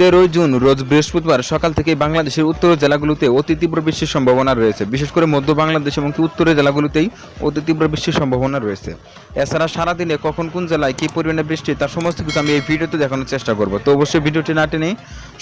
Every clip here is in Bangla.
তেরোই জুন, রোজ বৃহস্পতিবার সকাল থেকে বাংলাদেশের উত্তর জেলাগুলোতে অতি তীব্র বৃষ্টির সম্ভাবনা রয়েছে। বিশেষ করে মধ্য বাংলাদেশ এবং উত্তরের জেলাগুলোতেই অতি তীব্র বৃষ্টির সম্ভাবনা রয়েছে। এছাড়া সারাদিনে কখন কোন জেলায় কী পরিমাণে বৃষ্টি তার সমস্ত কিছু আমি এই ভিডিওতে দেখানোর চেষ্টা করব। তো অবশ্যই ভিডিওটি না টেনে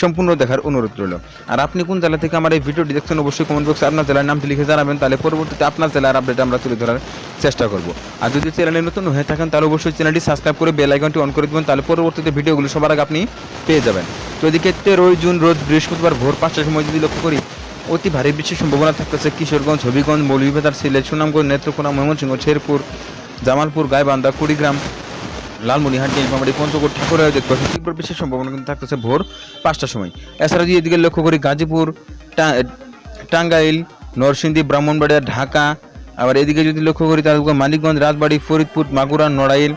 সম্পূর্ণ দেখার অনুরোধ রইল। আর আপনি কোন জেলা থেকে আমার এই ভিডিওটি দেখছেন, অবশ্যই কমেন্ট বক্সে আপনার জেলার নামটি লিখে জানাবেন, তাহলে পরবর্তীতে আপনার জেলার আপডেট আমরা তুলে ধরার চেষ্টা করব। আর যদি চ্যানেলে নতুন হয়ে থাকেন, তাহলে অবশ্যই চ্যানেলটি সাবস্ক্রাইব করে বেল আইকনটি অন করে দেবেন, তাহলে পরবর্তীতে ভিডিওগুলো সবার আগে আপনি পেয়ে যাবেন। তো এদিকে তেরোই জুন রোজ বৃহস্পতিবার ভোর পাঁচটার সময় যদি লক্ষ্য করি, অতি ভারী বৃষ্টির সম্ভাবনা থাকতেছে কিশোরগঞ্জ, হবিগঞ্জ, মৌলভীবাজার, সিলেট, সুনামগঞ্জ, নেত্রকোনা, ময়মনসিংহ, শেরপুর, জামালপুর, গাইবান্ধা, কুড়িগ্রাম লালমনিহাট নীলফামারী পঞ্চকোট ঠাকুরের তীব্র বৃষ্টির সম্ভাবনা কিন্তু থাকতেছে ভোর পাঁচটার সময়। এছাড়া যদি এদিকে লক্ষ্য করি, গাজীপুর টাঙ্গাইল, নরসিংদী, ব্রাহ্মণবাড়িয়া, ঢাকা, আবার এদিকে যদি লক্ষ্য করি তাহলে মানিকগঞ্জ, রাজবাড়ি, ফরিদপুর, মাগুরা, নড়াইল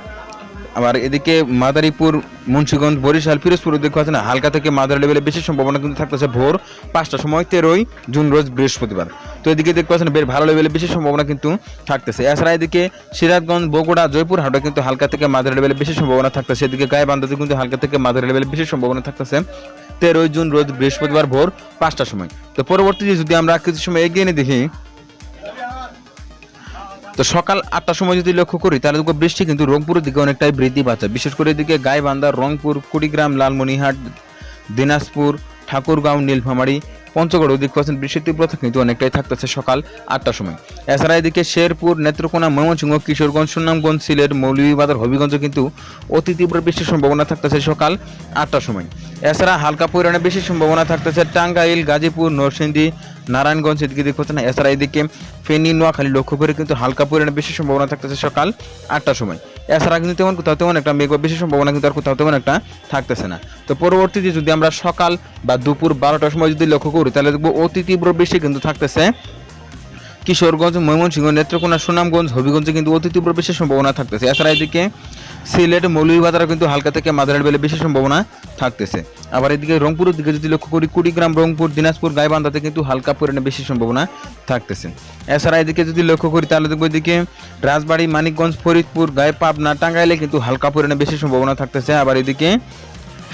আবার এদিকে মাদারীপুর, মুন্সিগঞ্জ, বরিশাল পিরোজপুর দেখতে পাচ্ছেন হালকা থেকে মাদার লেভেলে বেশি সম্ভাবনা কিন্তু থাকতেছে ভোর পাঁচটার সময়, তেরোই জুন রোজ বৃহস্পতিবার। তো এদিকে দেখতে পাচ্ছেন বেশ ভালো লেভেলে বেশি সম্ভাবনা কিন্তু থাকতেছে। এছাড়া এদিকে সিরাজগঞ্জ, বগুড়া জয়পুর হাটে কিন্তু হালকা থেকে মাদার লেভেলে বেশি সম্ভাবনা থাকতেছে। এদিকে গায়েবান্ধাতে কিন্তু হালকা থেকে মাদার লেভেলে বেশি সম্ভাবনা থাকতেছে। তেরোই জুন রোজ বৃহস্পতিবার ভোর পাঁচটার সময়। তো পরবর্তীতে যদি আমরা কিছু সময় এগিয়ে নিয়ে দেখি তো সকাল আটটার সময় যদি লক্ষ্য করি, তাহলে দেখব বৃষ্টি কিন্তু রংপুরের দিকে অনেকটাই বৃদ্ধি পাচ্ছে। বিশেষ করে এদিকে গাইবান্ধা, রংপুর, কুড়িগ্রাম লালমনিহাট দিনাজপুর, ঠাকুরগাঁও, নীলফামারী পঞ্চগড় ওদিক পাচ্ছেন বৃষ্টির তীব্রতা কিন্তু অনেকটাই থাকতেছে সকাল আটটার সময়। এছাড়া এদিকে শেরপুর, নেত্রকোনা, ময়মনসিংহ, কিশোরগঞ্জ, সুনামগঞ্জ, সিলেট, মৌলভীবাজার, হবিগঞ্জ কিন্তু অতি তীব্র বৃষ্টির সম্ভাবনা থাকতেছে সকাল আটটার সময়। এছাড়া হালকা পরিমাণে বেশি সম্ভাবনা থাকতেছে টাঙ্গাইল, গাজীপুর, নরসিংদী, নারায়ণগঞ্জ, এদিকে দেখতে পাচ্ছেন এছাড়া এদিকে ফেনী, নোয়াখালী লক্ষ্য করে কিন্তু হালকা পরিমাণে বেশি সম্ভাবনা থাকতেছে সকাল আটটার সময়। এছাড়া কিন্তু তেমন কোথাও তেমন একটা মেঘ বেশি সম্ভাবনা কিন্তু আর কোথাও তেমন একটা থাকতেছে না। তো পরবর্তীতে যদি আমরা সকাল বা দুপুর বারোটার সময় যদি লক্ষ্য করি তাহলে দেখব অতি তীব্র বৃষ্টি কিন্তু থাকতেছে। কিশোরগঞ্জ, ময়মনসিংহ, নেত্রকোনা, সুনামগঞ্জ, হবিগঞ্জে কিন্তু অতি তীব্র বেশি সম্ভাবনা থাকতেছে। এছাড়া এদিকে সিলেট মৌলভীবাজারে কিন্তু হালকা থেকে মাদারের বেলে বেশি সম্ভাবনা থাকতেছে। আবার এদিকে রংপুরের দিকে যদি লক্ষ্য করি, কুড়িগ্রাম, রংপুর, দিনাজপুর, গাইবান্ধাতে কিন্তু হালকা পরিমাণে বেশি সম্ভাবনা থাকতেছে। এছাড়া এদিকে যদি লক্ষ্য করি, তাহলে দেখব এদিকে রাজবাড়ী, মানিকগঞ্জ, ফরিদপুর, গায়ে পাবনা, টাঙ্গাইলে কিন্তু হালকা পরিমাণে বেশি সম্ভাবনা থাকতেছে। আবার এদিকে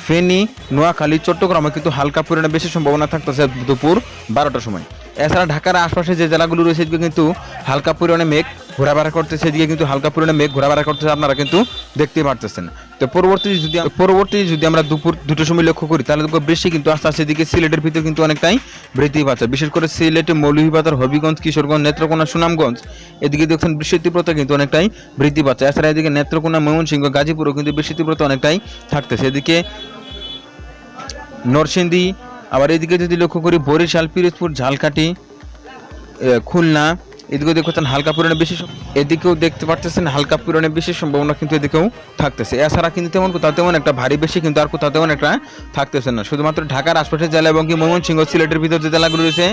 ফেনী, নোয়াখালী, চট্টগ্রামে কিন্তু হালকা পরিমাণে বেশি সম্ভাবনা থাকতেছে দুপুর বারোটার সময়। এছাড়া ঢাকার আশপাশে যে জেলাগুলো রয়েছে সেদিকে কিন্তু হালকা পরিমাণে মেঘ ঘোরাফেরা করতেছে সেদিকে কিন্তু হালকা পরিমাণে মেঘ ঘোরাফেরা করতেছে, আপনারা কিন্তু দেখতে পারতেছেন। তো পরবর্তী যদি পরবর্তী যদি আমরা দুপুর দুটোর সময় লক্ষ্য করি, তাহলে দেখব বৃষ্টি কিন্তু আস্তে আস্তে এদিকে সিলেটের ভিতরে কিন্তু অনেকটাই বৃদ্ধি পাচ্ছে। বিশেষ করে সিলেট, মৌলভীবাজার, হবিগঞ্জ, কিশোরগঞ্জ, নেত্রকোনা, সুনামগঞ্জ, এদিকে দেখছেন বৃষ্টির তীব্রতা কিন্তু অনেকটাই বৃদ্ধি পাচ্ছে। এছাড়া এদিকে নেত্রকোনা, ময়মনসিংহ, গাজীপুরও কিন্তু বৃষ্টির তীব্রতা অনেকটাই থাকতেছে। এদিকে নরসিংদী, আবার এদিকে যদি লক্ষ্য করি বরিশাল, পিরোজপুর, ঝালকাঠি খুলনা, এদিকেও দেখতেছেন হালকা পরিমাণে বেশি এদিকেও দেখতে পারতেছেন হালকা পূরণে বেশি সম্ভাবনা কিন্তু এদিকেও থাকতেছে। এছাড়া কিন্তু তেমন কোথাও তেমন একটা ভারী বেশি কিন্তু আর কোথাও তেমন একটা থাকতেছে না। শুধুমাত্র ঢাকার আশপাশের জেলা এবং কি ময়মনসিংহ সিলেটের ভিতর যে জেলাগুলো রয়েছে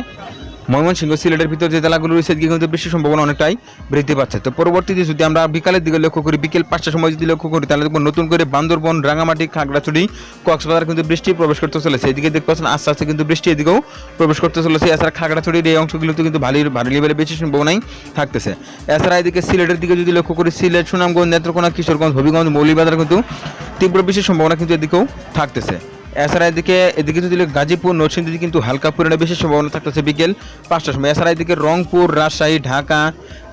ময়মনসিংহ সিলেটের ভিতর যে জেলাগুলো রয়েছে কিন্তু বৃষ্টির সম্ভাবনা অনেকটাই বৃদ্ধি পাচ্ছে। তো পরবর্তীতে যদি আমরা বিকালের দিকে লক্ষ্য করি, বিকেল পাঁচটার সময় যদি লক্ষ্য করি, তাহলে দেখব নতুন করে বান্দরবন, রাঙামাটি, খাগড়াছড়ি, কক্সবাজার কিন্তু বৃষ্টি প্রবেশ করতে চলেছে। এদিকে দেখতে পাচ্ছেন আস্তে আস্তে কিন্তু বৃষ্টি এদিকেও প্রবেশ করতে চলেছে। এছাড়া খাগড়াছড়ির এই অংশগুলোতে কিন্তু ভারী ভারী লেভেলে বেশি সম্ভাবনাই থাকতেছে। এছাড়া এদিকে সিলেটের দিকে যদি লক্ষ্য করি, সিলেট, সুনামগঞ্জ, নেত্রকোনা, কিশোরগঞ্জ, হবিগঞ্জ মৌলিবাজার কিন্তু তীব্র বেশি সম্ভাবনা কিন্তু এদিকেও থাকতেছে। এছাড়া এদিকে এদিকে যদি গাজীপুর, নরসিংদী কিন্তু হালকা পরিমাণে বেশি সম্ভাবনা থাকতেছে বিকেল পাঁচটার সময়। এছাড়া এদিকে রংপুর, রাজশাহী, ঢাকা,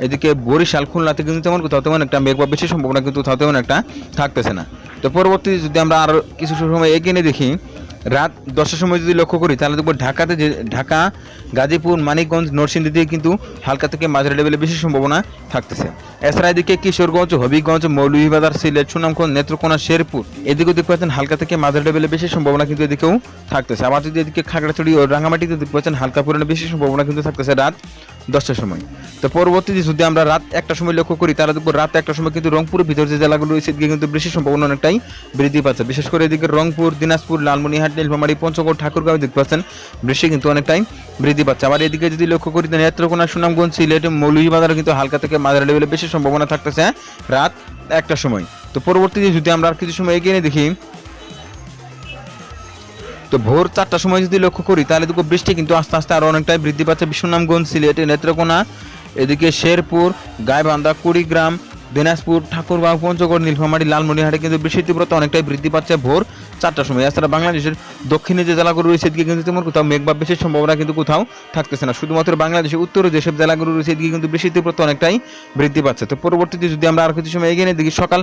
এদিকে বরিশাল খুলনাতে কিন্তু তেমন কোথাও তেমন একটা মেঘ বা বেশি সম্ভাবনা কিন্তু কোথাও তেমন একটা থাকতেছে না। তো পরবর্তী যদি আমরা আর কিছু সময় এগিয়ে দেখি রাত দশটার সময় যদি লক্ষ্য করি, তাহলে দেখব ঢাকাতে যে, ঢাকা, গাজীপুর, মানিকগঞ্জ নরসিংদীতে কিন্তু হালকা থেকে মাঝারি লেভেলে বেশি সম্ভাবনা থাকতেছে। এছাড়া এদিকে কিশোরগঞ্জ, হবিগঞ্জ, মৌলভীবাজার, সিলেট, সুনামগঞ্জ, নেত্রকোনা, শেরপুর, এদিকেও দেখতে পাচ্ছেন হালকা থেকে মাঝারি লেভেলে বেশি সম্ভাবনা কিন্তু এদিকেও থাকতেছে। আবার যদি এদিকে খাগড়াছড়ি ও রাঙামাটিতে দেখতে পাচ্ছেন হালকা পরিমাণে বেশি সম্ভাবনা কিন্তু থাকতেছে রাত দশটার সময়। তো পরবর্তীতে যদি আমরা রাত একটার সময় লক্ষ্য করি, তাহলে দেখব রাত একটার সময় কিন্তু রংপুরের ভিতর যে জেলাগুলো রয়েছে, এদিকে কিন্তু বৃষ্টির সম্ভাবনা অনেকটাই বৃদ্ধি পাচ্ছে। বিশেষ করে এদিকে রংপুর, দিনাজপুর লালমনিহাট নীলফামারী, পঞ্চগড়, ঠাকুরগাঁও দেখতে পাচ্ছেন, বৃষ্টি কিন্তু অনেকটাই বৃদ্ধি পাচ্ছে। আবার এদিকে যদি লক্ষ্য করি নেত্রকোনা, সুনামগঞ্জ, সিলেট, মৌলভীবাজারে কিন্তু হালকা থেকে মাঝারি লেভেলে বেশি সম্ভাবনা থাকতেছে রাত একটার সময়। তো পরবর্তীতে যদি আমরা আর কিছু সময় এগিয়ে দেখি তো ভোর চারটার সময় যদি লক্ষ্য করি, তাহলে দেখো বৃষ্টি কিন্তু আস্তে আস্তে আরও অনেকটাই বৃদ্ধি পাচ্ছে। বিশ্বনামগঞ্জ, সিলেট, নেত্রকোনা, এদিকে শেরপুর, গাইবান্ধা, কুড়িগ্রাম, দিনাজপুর, ঠাকুরগাঁও, পঞ্চগড়, নীলফামারী, লালমনিরহাটে কিন্তু বৃষ্টির তীব্রতা অনেকটাই বৃদ্ধি পাচ্ছে ভোর চারটার সময়। এছাড়া বাংলাদেশের দক্ষিণে যে জেলাগুলো রয়েছে, এদিকে কিন্তু তেমন কোথাও মেঘ বা বৃষ্টির সম্ভাবনা কিন্তু কোথাও থাকতেছে না। শুধুমাত্র বাংলাদেশের উত্তরে যেসব জেলাগুলো রয়েছে, এদিকে কিন্তু বৃষ্টির তীব্রতা অনেকটাই বৃদ্ধি পাচ্ছে। তো পরবর্তীতে যদি আমরা আর কিছু সময় এগিয়ে নিই, দেখি সকাল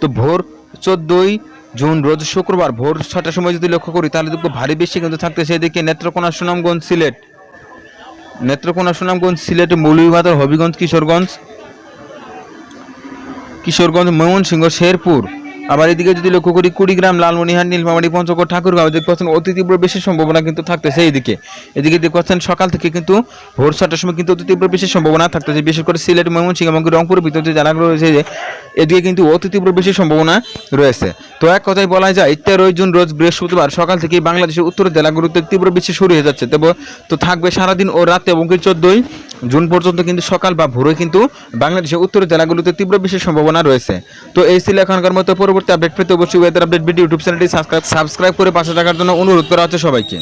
তো ভোর চোদ্দই জুন রোজ শুক্রবার ভোর ছটার সময় যদি লক্ষ্য করি, তাহলে দেখব ভারী বৃষ্টি কিন্তু থাকতেছে। এদিকে নেত্রকোনা, সুনামগঞ্জ, সিলেট। নেত্রকোনা, সুনামগঞ্জ, সিলেট, মৌলভীবাজার, হবিগঞ্জ, কিশোরগঞ্জ। কিশোরগঞ্জ, ময়মনসিংহ, শেরপুর। আবার এদিকে যদি লক্ষ্য করি, কুড়িগ্রাম লালমনিহাট নীলমামারি পঞ্চগড়, ঠাকুরগাঁও দেখতে পাচ্ছেন অতি তীব্র বেশির সম্ভাবনা কিন্তু থাকতেছে এইদিকে। এদিকে দেখতে পাচ্ছেন সকাল থেকে কিন্তু ভোর ছটার সময় কিন্তু অতি তীব্র বেশির সম্ভাবনা থাকতেছে। বিশেষ করে সিলেট, ময়মনসিংহ এবং রংপুরের ভিতরে জেলাগুলো রয়েছে যে এদিকে কিন্তু অতি তীব্র বেশির সম্ভাবনা রয়েছে। তো এক কথায় বলা যায়, তেরোই জুন রোজ বৃহস্পতিবার সকাল থেকে বাংলাদেশের উত্তর জেলাগুলোতে তীব্র বৃষ্টি শুরু হয়ে যাচ্ছে। তবে তো থাকবে সারাদিন ও রাতে এবং কি চোদ্দই জুন পর্যন্ত কিন্তু সকাল বা ভোরে কিন্তু বাংলাদেশের উত্তর জেলাগুলোতে তীব্র বৃষ্টির সম্ভাবনা রয়েছে। তো এই ছিল এখনকার মতো পরবর্তী আপডেট পেতে অবশ্যই ওয়েদার আপডেট ভিডিও ইউটিউব চ্যানেলটি সাবস্ক্রাইব সাবস্ক্রাইব করে পাশে থাকার জন্য অনুরোধ করা হচ্ছে সবাইকে।